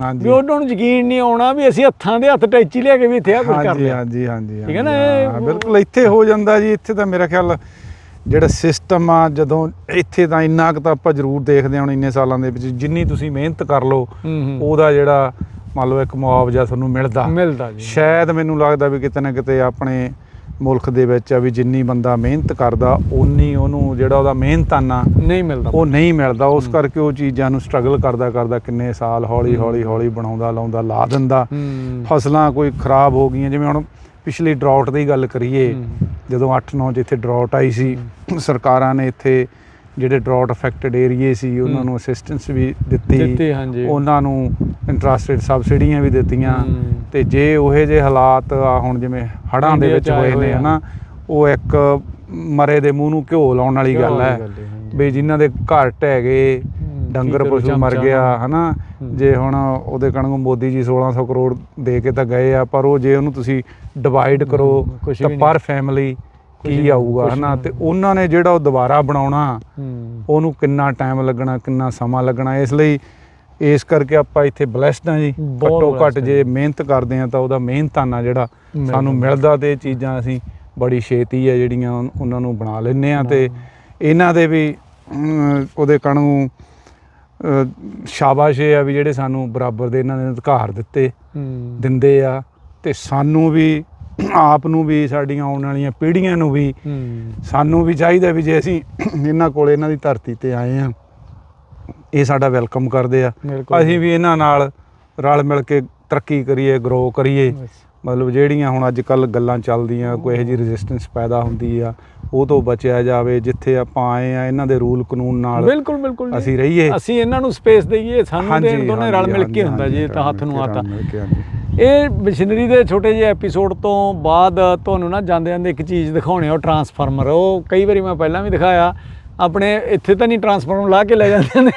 ਹਾਂਜੀ। ਵੀ ਉਹਨਾਂ ਨੂੰ ਯਕੀਨ ਨਹੀਂ ਆਉਣਾ ਵੀ ਅਸੀਂ ਹੱਥਾਂ ਦੇ ਹੱਥ ਟੈਚੀ ਲਿਆ ਕੇ ਵੀ ਇੱਥੇ ਆ ਕੁਝ ਕਰ ਲਿਆ ਹਾਂਜੀ ਹਾਂਜੀ ਠੀਕ ਹੈ ਨਾ, ਹਾਂ, ਬਿਲਕੁਲ ਇੱਥੇ ਹੋ ਜਾਂਦਾ ਜੀ ਇੱਥੇ ਤਾਂ ਮੇਰਾ ਖਿਆਲ ਜਿਹੜਾ ਸਿਸਟਮ ਆ ਜਦੋਂ ਇੱਥੇ ਤਾਂ ਇੰਨਾ ਕੁ ਤਾਂ ਆਪਾਂ ਜ਼ਰੂਰ ਦੇਖਦੇ ਹਾਂ ਹੁਣ ਇੰਨੇ ਸਾਲਾਂ ਦੇ ਵਿੱਚ ਜਿੰਨੀ ਤੁਸੀਂ ਮਿਹਨਤ ਕਰ ਲਓ ਹੂੰ ਹੂੰ ਉਹਦਾ ਜਿਹੜਾ ਮੰਨ ਲਓ ਇੱਕ ਮੁਆਵਜ਼ਾ ਤੁਹਾਨੂੰ ਮਿਲਦਾ। ਮਿਲਦਾ ਜੀ। ਸ਼ਾਇਦ ਮੈਨੂੰ ਲੱਗਦਾ ਵੀ ਕਿਤੇ ਨਾ ਕਿਤੇ ਆਪਣੇ ਮੁਲਕ ਦੇ ਵਿੱਚ ਆ ਵੀ ਜਿੰਨੀ ਬੰਦਾ ਮਿਹਨਤ ਕਰਦਾ ਓਨੀ ਉਹਨੂੰ ਜਿਹੜਾ ਉਹਦਾ ਮਿਹਨਤਾਨਾ ਨਹੀਂ ਮਿਲਦਾ। ਉਹ ਨਹੀਂ ਮਿਲਦਾ। ਉਸ ਕਰਕੇ ਉਹ ਚੀਜ਼ਾਂ ਨੂੰ ਸਟਰਗਲ ਕਰਦਾ ਕਰਦਾ ਕਿੰਨੇ ਸਾਲ ਹੌਲੀ ਹੌਲੀ ਹੌਲੀ ਬਣਾਉਂਦਾ ਲਾਉਂਦਾ ਲਾ ਦਿੰਦਾ। ਫਸਲਾਂ ਕੋਈ ਖਰਾਬ ਹੋ ਗਈਆਂ ਜਿਵੇਂ ਹੁਣ ਪਿਛਲੀ ਡਰਾਊਟ ਦੀ ਗੱਲ ਕਰੀਏ। ਜਦੋਂ 8-9 ਜਿੱਥੇ ਡਰਾਊਟ ਆਈ ਸੀ ਸਰਕਾਰਾਂ ਨੇ ਇੱਥੇ ਜਿਹੜੇ ਡਰਾਊਟ ਅਫੈਕਟਡ ਏਰੀਏ ਸੀ ਉਹਨਾਂ। ਨੂੰ ਅਸਿਸਟੈਂਸ ਵੀ ਦਿੱਤੀ ਉਹਨਾਂ ਨੂੰ ਇੰਟਰਸਟ ਰੇਟ ਸਬਸਿਡੀਆਂ ਵੀ ਦਿੱਤੀਆਂ। ਤੇ ਜੇ ਉਹੇ ਜੇ ਹਾਲਾਤ ਆ ਹੁਣ ਜਿਵੇਂ ਹੜ੍ਹਾਂ ਦੇ ਵਿੱਚ ਹੋਏ ਨੇ। ਹਨਾ ਉਹ ਇੱਕ ਮਰੇ ਦੇ ਮੂੰਹ ਨੂੰ ਘਿਓ ਲਾਉਣ ਵਾਲੀ ਗੱਲ ਹੈ। ਵੀ ਜਿਨ੍ਹਾਂ ਦੇ ਘਰ ਢਹਿ ਗਏ। ਡੰਗਰ ਪਸ਼ੂ ਮਰ ਗਿਆ। ਹਨਾ ਜੇ ਹੁਣ ਉਹਦੇ ਕਣਗੋ ਮੋਦੀ ਜੀ 1600 ਕਰੋੜ ਦੇ ਕੇ ਤਾਂ ਗਏ ਆ ਪਰ ਉਹ ਜੇ ਉਹਨੂੰ ਤੁਸੀਂ ਡਿਵਾਈਡ ਕਰੋ ਤਾਂ। ਪਰ ਫੈਮਿਲੀ ਕੀ ਆਊਗਾ ਹਨਾ। ਤੇ ਉਹਨਾਂ ਨੇ ਜਿਹੜਾ ਉਹ ਦੁਬਾਰਾ ਬਣਾਉਣਾ ਉਹਨੂੰ ਕਿੰਨਾ ਟਾਈਮ ਲੱਗਣਾ ਕਿੰਨਾ ਸਮਾਂ ਲੱਗਣਾ ਇਸ ਲਈ ਇਸ ਕਰਕੇ ਆਪਾਂ ਇੱਥੇ ਬਲੈਸਡ ਹਾਂ ਜੀ। ਘੱਟੋ ਘੱਟ ਜੇ ਮਿਹਨਤ ਕਰਦੇ ਆ ਤਾਂ ਉਹਦਾ ਮਿਹਨਤਾਨਾ ਜਿਹੜਾ। ਸਾਨੂੰ ਮਿਲਦਾ ਤੇ ਚੀਜ਼ਾਂ ਅਸੀਂ ਬੜੀ ਛੇਤੀ ਆ ਜਿਹੜੀਆਂ ਉਹਨਾਂ ਨੂੰ ਬਣਾ ਲੈਂਦੇ ਆ ਤੇ ਇਹਨਾਂ ਦੇ ਵੀ ਉਹਦੇ ਕਣੂ ਸ਼ਾਬਾਸ਼ ਇਹ ਆ ਵੀ ਜਿਹੜੇ ਸਾਨੂੰ ਬਰਾਬਰ ਦੇ ਇਹਨਾਂ ਨੇ ਅਧਿਕਾਰ ਦਿੱਤੇ ਦਿੰਦੇ ਆ ਤੇ ਸਾਨੂੰ ਵੀ ਆਪ ਨੂੰ ਵੀ ਸਾਡੀਆਂ ਆਉਣ ਵਾਲੀਆਂ ਪੀੜ੍ਹੀਆਂ ਨੂੰ ਵੀ ਸਾਨੂੰ ਵੀ ਚਾਹੀਦਾ ਵੀ ਜੇ ਅਸੀਂ ਇਹਨਾਂ ਕੋਲ ਇਹਨਾਂ ਦੀ ਧਰਤੀ ਤੇ ਆਏ ਆ ਇਹ ਸਾਡਾ ਵੈਲਕਮ ਕਰਦੇ ਆ। ਅਸੀਂ ਵੀ ਇਹਨਾਂ ਨਾਲ ਰਲ ਮਿਲ ਕੇ ਤਰੱਕੀ ਕਰੀਏ ਗਰੋ ਕਰੀਏ ਮਤਲਬ ਜਿਹੜੀਆਂ ਹੁਣ ਅੱਜ ਕੱਲ ਗੱਲਾਂ ਚੱਲਦੀਆਂ ਕੋਈ ਇਹੋ ਜਿਹੀ ਰੈਜ਼ਿਸਟੈਂਸ ਪੈਦਾ ਹੁੰਦੀ ਆ ਉਹ ਤੋਂ ਬਚਿਆ ਜਾਵੇ ਜਿੱਥੇ ਆਪਾਂ ਆਏ ਆ ਇਹਨਾਂ ਦੇ ਰੂਲ ਕਾਨੂੰਨ ਨਾਲ ਬਿਲਕੁਲ ਬਿਲਕੁਲ ਜੀ। ਅਸੀਂ ਰਹੀਏ ਅਸੀਂ ਇਹਨਾਂ ਨੂੰ ਸਪੇਸ ਦਈਏ ਸਾਨੂੰ ਦੇਣ ਦੋਨੇ ਰਲ ਮਿਲ ਕੇ ਹੁੰਦਾ ਜੀ ਤਾਂ ਹੱਥ ਨੂੰ ਹਾਂਜੀ। ਇਹ ਮਸ਼ੀਨਰੀ ਦੇ ਛੋਟੇ ਜਿਹੇ ਐਪੀਸੋਡ ਤੋਂ ਬਾਅਦ ਤੁਹਾਨੂੰ ਨਾ ਜਾਂਦੇ ਜਾਂਦੇ ਇੱਕ ਚੀਜ਼ ਦਿਖਾਉਣੇ ਉਹ ਟਰਾਂਸਫਾਰਮਰ ਉਹ ਕਈ ਵਾਰੀ ਮੈਂ ਪਹਿਲਾਂ ਵੀ ਦਿਖਾਇਆ ਆਪਣੇ ਇੱਥੇ ਤਾਂ ਨਹੀਂ ਟਰਾਂਸਫਾਰਮਰ ਲਾ ਕੇ ਲੈ ਜਾਂਦੇ ਨੇ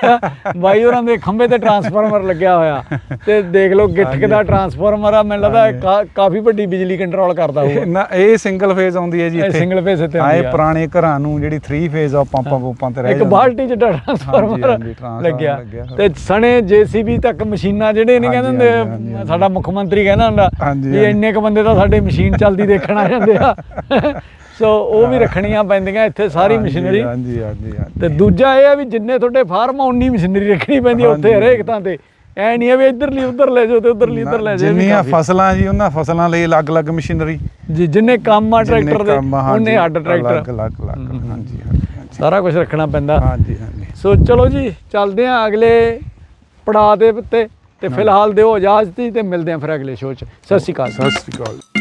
ਬਾਈ ਹੋਰਾਂ ਦੇ ਖੰਭੇ ਤੇ ਟਰਾਂਸਫਾਰਮਰ ਲੱਗਿਆ ਹੋਇਆ। ਤੇ ਦੇਖ ਲਓ ਗਿੱਠਕ ਦਾ ਟਰਾਂਸਫਾਰਮਰ ਆ ਮੈਨੂੰ ਲੱਗਦਾ ਇਹ ਕਾਫੀ ਵੱਡੀ ਬਿਜਲੀ ਕੰਟਰੋਲ ਕਰਦਾ ਇਹ ਹੋਊਗਾ। ਨਾ ਇਹ ਸਿੰਗਲ ਫੇਜ਼ ਆਉਂਦੀ ਹੈ ਜੀ ਇਹ ਇੱਥੇ। single phase ਤੇ ਹਾਂ, ਆਉਂਦੀ ਇਹ ਆ। ਪੁਰਾਣੇ ਘਰਾਂ ਨੂੰ ਜਿਹੜੀ 3 ਫੇਜ਼ ਆ ਪੰਪਾਂ ਪੰਪਾਂ ਤੇ ਰਹਿ ਇੱਕ ਜਾਂਦੀ। ਬਾਲਟੀ ਚ ਟਰਾਂਸਫਾਰਮਰ ਲੱਗਿਆ। ਤੇ ਸਣੇ ਜੀਸੀਬੀ ਤੱਕ ਮਸ਼ੀਨਾਂ ਜਿਹੜੇ ਨਹੀਂ ਹਾਂਜੀ, ਕਹਿੰਦੇ ਹੁੰਦੇ ਸਾਡਾ ਮੁੱਖ ਮੰਤਰੀ ਕਹਿੰਦਾ ਹੁੰਦਾ ਵੀ। ਇੰਨੇ ਕ ਬੰਦੇ ਤਾਂ ਸਾਡੇ ਮਸ਼ੀਨ ਚੱਲਦੀ ਦੇਖਣ ਆ ਜਾਂਦੇ ਆ। ਸੋ ਉਹ ਵੀ ਰੱਖਣੀਆਂ ਪੈਂਦੀਆਂ ਇੱਥੇ ਸਾਰੀ ਮਸ਼ੀਨਰੀ। ਹਾਂਜੀ ਹਾਂਜੀ ਤੇ ਦੂਜਾ ਇਹ ਆ ਵੀ ਜਿੰਨੇ ਤੁਹਾਡੇ ਫਾਰਮ ਆ ਉਨੀ ਮਸ਼ੀਨਰੀ ਰੱਖਣੀ ਪੈਂਦੀ ਆ ਉੱਥੇ। ਹਰੇਕ ਥਾਂ ਤੇ। ਐ ਨਹੀਂ ਆ ਵੀ ਇੱਧਰਲੀ ਉੱਧਰ ਲੈ ਜਾਓ ਤੇ ਉੱਧਰਲੀ ਇੱਧਰ ਲੈ ਜਾਓ ਜਿੰਨੀਆਂ। ਫਸਲਾਂ ਜੀ ਉਹਨਾਂ ਫਸਲਾਂ ਲਈ ਅਲੱਗ-ਅਲੱਗ ਮਸ਼ੀਨਰੀ। ਜੀ ਜਿੰਨੇ ਕੰਮ ਆ ਟਰੈਕਟਰ ਦੇ ਉਹਨੇ ਅੱਡ ਟਰੈਕਟਰ। ਅਲੱਗ-ਅਲੱਗ ਹਾਂਜੀ ਹਾਂਜੀ ਸਾਰਾ ਕੁਝ ਰੱਖਣਾ ਪੈਂਦਾ। ਹਾਂਜੀ ਹਾਂਜੀ। ਸੋ ਚਲੋ ਜੀ ਚੱਲਦੇ ਆਂ ਅਗਲੇ ਪੜਾਅ ਦੇ ਉੱਤੇ। ਤੇ ਫਿਲਹਾਲ ਦਿਓ ਇਜਾਜ਼ਤ ਤੇ ਮਿਲਦੇ ਆਂ ਫਿਰ ਅਗਲੇ ਸ਼ੋਅ 'ਚ। ਸਤਿ ਸ਼੍ਰੀ ਅਕਾਲ। ਸਤਿ ਸ਼੍ਰੀ ਅਕਾਲ।